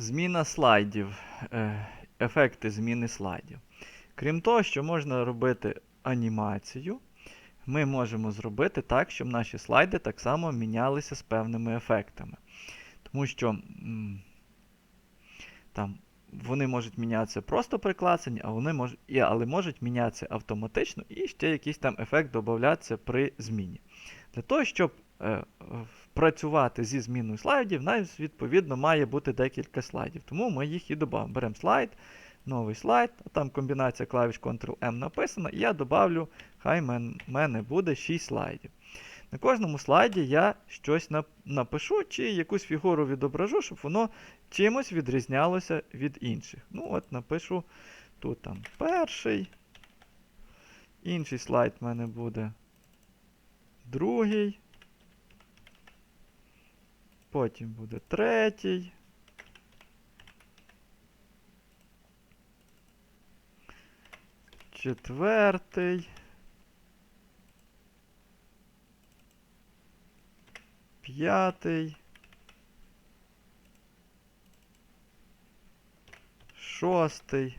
Зміна слайдів. Е, Ефекти зміни слайдів. Крім того, що можна робити анімацію, ми можемо зробити так, щоб наші слайди так само мінялися з певними ефектами. Тому що там, вони можуть мінятися просто при клацанні, а вони мож, але можуть мінятися автоматично і ще якийсь там ефект додатися при зміні. Для того, щоб працювати зі зміною слайдів, нас, відповідно, має бути декілька слайдів. Тому ми їх і додамо. Беремо слайд, новий слайд, а там комбінація клавіш Ctrl-M написана, і я додавлю, хай в мене буде 6 слайдів. На кожному слайді я щось нап- напишу чи якусь фігуру відображу, щоб воно чимось відрізнялося від інших. Ну, от напишу тут там перший. Інший слайд в мене буде другий. Потім буде третій. Четвертий. П'ятий. Шостий.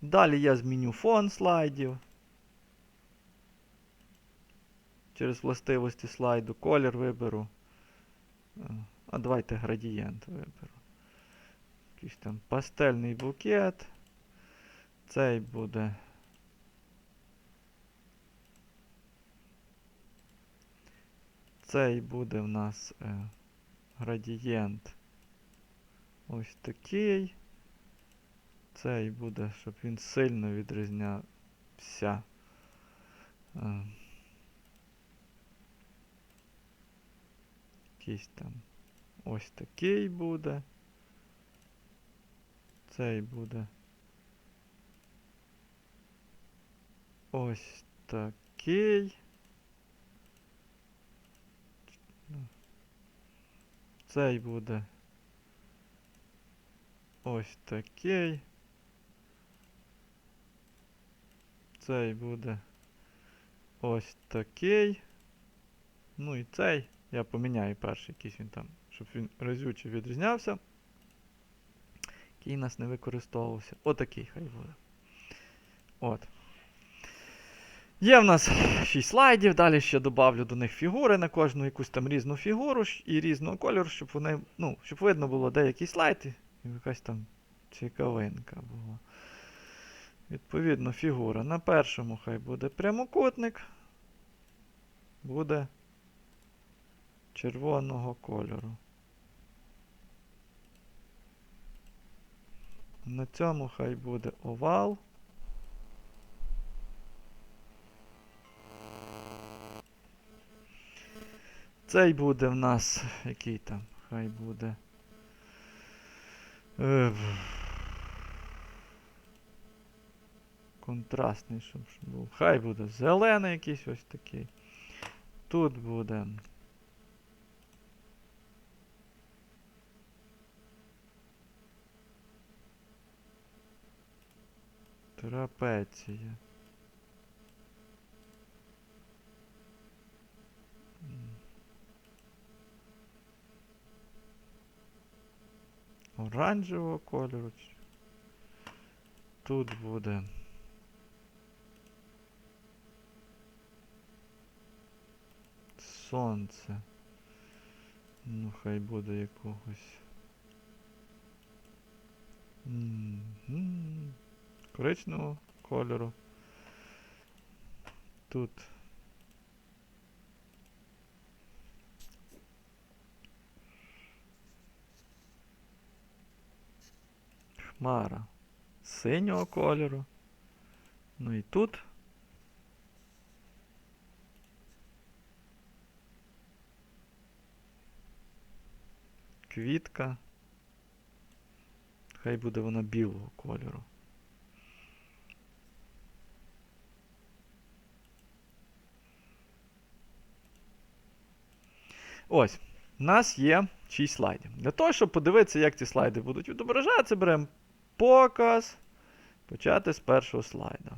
Далі я зміню фон слайдів. Через властивості слайду колір виберу. Е, А давайте градієнт виберу. Якийсь там пастельний букет. Цей буде. Цей буде в нас е, градієнт. Ось такий. Цей буде, щоб він сильно відрізнявся. Е, якийсь там ось такий буде. Цей буде. Ось такий. Цей буде. Ось такий. Цей буде ось такий. Ну і цей. Я поміняю перший якийсь він там, щоб він разюче відрізнявся. Який нас не використовувався. Отакий хай буде. От. Є в нас 6 слайдів, далі ще додавлю до них фігури на кожну якусь там різну фігуру і різного кольору, щоб вони, ну, щоб видно було деякий слайд і якась там цікавинка була. Відповідно, фігура. На першому хай буде прямокутник. Буде червоного кольору. На цьому хай буде овал. Цей буде в нас. Який там? Хай буде. Е, Контрастний, щоб був. Хай буде зелений якийсь ось такий. Тут буде. Трапеція. Оранжевого кольору. Тут буде. Сонце. Ну, хай буде якогось. Мгм. Коричневого кольору. Тут. Хмара синього кольору. Ну і тут. Квітка. Хай буде вона білого кольору. Ось. У нас є 6 слайдів. Для того, щоб подивитися, як ці слайди будуть відображатися, беремо показ. Почати з першого слайда.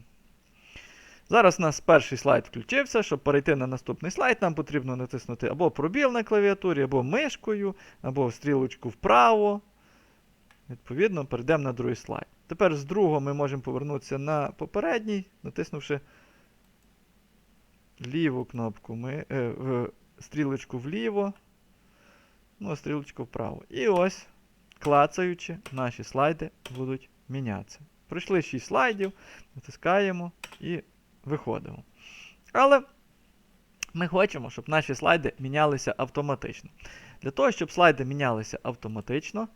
Зараз у нас перший слайд включився. Щоб перейти на наступний слайд, нам потрібно натиснути або пробіл на клавіатурі, або мишкою, або стрілочку вправо. Відповідно, перейдемо на другий слайд. Тепер з другого ми можемо повернутися на попередній, натиснувши ліву кнопку, ми, е, в, стрілочку вліво, ну, стрілочку вправо. І ось, клацаючи, наші слайди будуть мінятися. Пройшли 6 слайдів, натискаємо і виходимо. Але ми хочемо, щоб наші слайди мінялися автоматично. Для того, щоб слайди мінялися автоматично,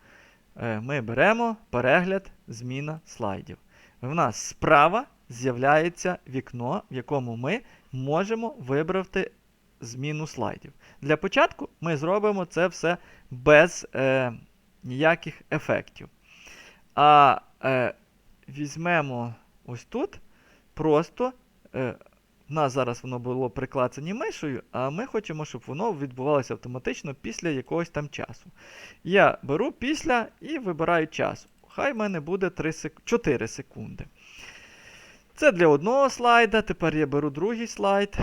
е, ми беремо перегляд, зміна слайдів. В нас справа з'являється вікно, в якому ми можемо вибрати зміну слайдів. Для початку ми зробимо це все без е, ніяких ефектів. А е, візьмемо ось тут, просто е, в нас зараз воно було приклацані мишею, а ми хочемо, щоб воно відбувалося автоматично після якогось там часу. Я беру після і вибираю час. Хай в мене буде 3 сек... 4 секунди. Це для одного слайда. Тепер я беру другий слайд.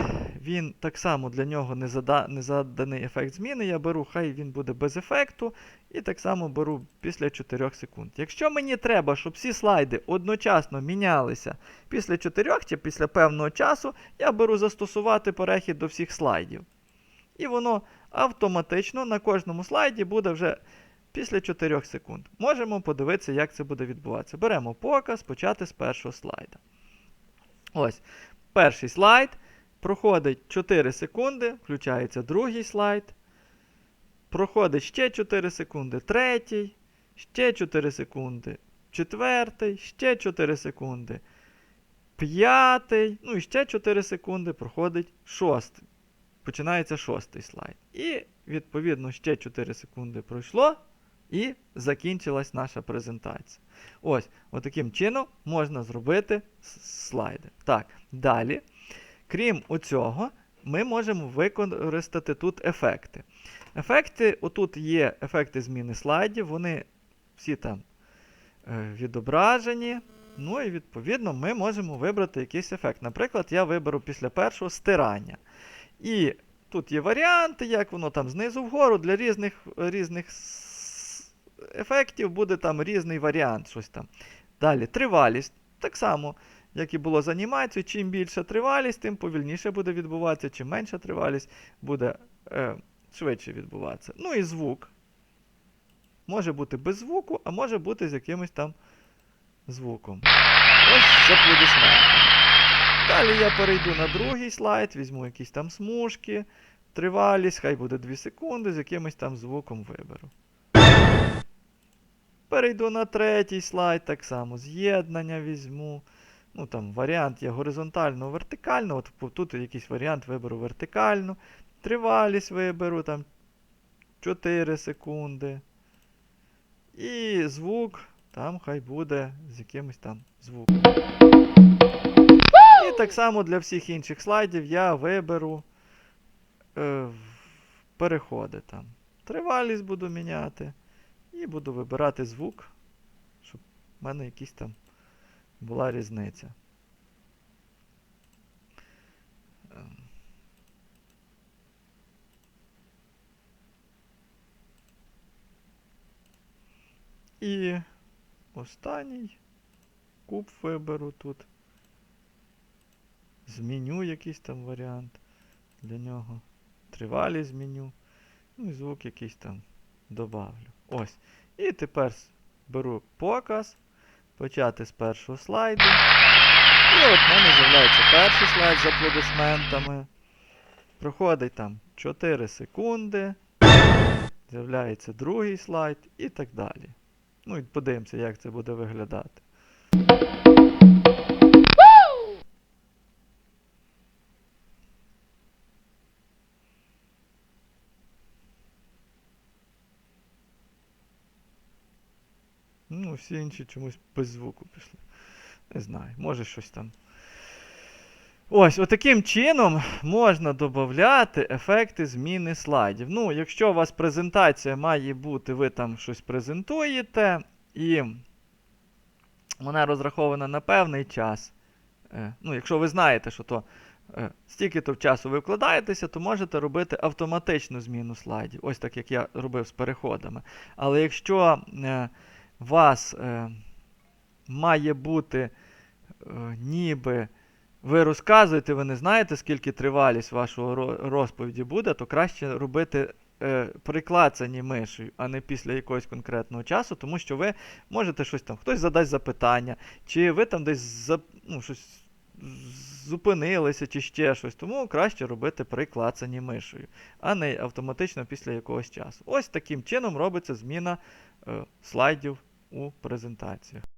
Він так само для нього не, зада... не заданий ефект зміни. Я беру, хай він буде без ефекту. І так само беру після 4 секунд. Якщо мені треба, щоб всі слайди одночасно мінялися після 4 чи після певного часу, я беру застосувати перехід до всіх слайдів. І воно автоматично на кожному слайді буде вже після 4 секунд. Можемо подивитися, як це буде відбуватися. Беремо показ, почати з першого слайда. Ось, перший слайд. Проходить 4 секунди, включається другий слайд. Проходить ще 4 секунди, третій, ще 4 секунди, четвертий, ще 4 секунди, п'ятий, ну і ще 4 секунди проходить шостий. Починається шостий слайд. І, відповідно, ще 4 секунди пройшло, і закінчилась наша презентація. Ось, отаким чином можна зробити слайди. Так, далі. Крім оцього, ми можемо використати тут ефекти. Ефекти, отут є ефекти зміни слайдів, вони всі там е, відображені. Ну і відповідно ми можемо вибрати якийсь ефект. Наприклад, я виберу після першого стирання. І тут є варіанти, як воно там знизу вгору. Для різних різних ефектів буде там різний варіант. щось там. Далі, тривалість. Так само, як і було з анімацією, чим більша тривалість, тим повільніше буде відбуватися, чим менша тривалість буде е, швидше відбуватися. Ну і звук. Може бути без звуку, а може бути з якимось там звуком. Ось з. Далі я перейду на другий слайд, візьму якісь там смужки, тривалість, хай буде 2 секунди, з якимось там звуком виберу. Перейду на третій слайд, так само з'єднання візьму. Ну там варіант є горизонтально, вертикально. От тут якийсь варіант виберу вертикально. Тривалість виберу там 4 секунди. І звук, там хай буде з якимось там звуком. І так само для всіх інших слайдів я виберу е, переходи там. Тривалість буду міняти. І буду вибирати звук, щоб в мене якась там була різниця. І останній куб виберу тут. Зміню якийсь там варіант для нього. Тривалість зміню. Ну і звук якийсь там добавлю. Ось. І тепер беру показ. Почати з першого слайду. І от в мене з'являється перший слайд з аплодисментами. Проходить там 4 секунди. З'являється другий слайд і так далі. Ну і подивимося, як це буде виглядати. Всі інші чомусь без звуку пішли. Не знаю, може щось там. Ось, отаким чином можна додати ефекти зміни слайдів. Ну, якщо у вас презентація має бути, ви там щось презентуєте, і вона розрахована на певний час. е, ну, якщо ви знаєте, що то е, стільки-то часу ви вкладаєтеся, то можете робити автоматичну зміну слайдів, ось так як я робив з переходами. Але якщо е, вас е, має бути е, ніби ви розказуєте, ви не знаєте, скільки тривалість вашого розповіді буде, то краще робити е, при клацанні мишею, а не після якогось конкретного часу, тому що ви можете щось там, хтось задасть запитання, чи ви там десь за, ну, щось зупинилися, чи ще щось. Тому краще робити при клацанні мишею, а не автоматично після якогось часу. Ось таким чином робиться зміна е, слайдів у презентаціях.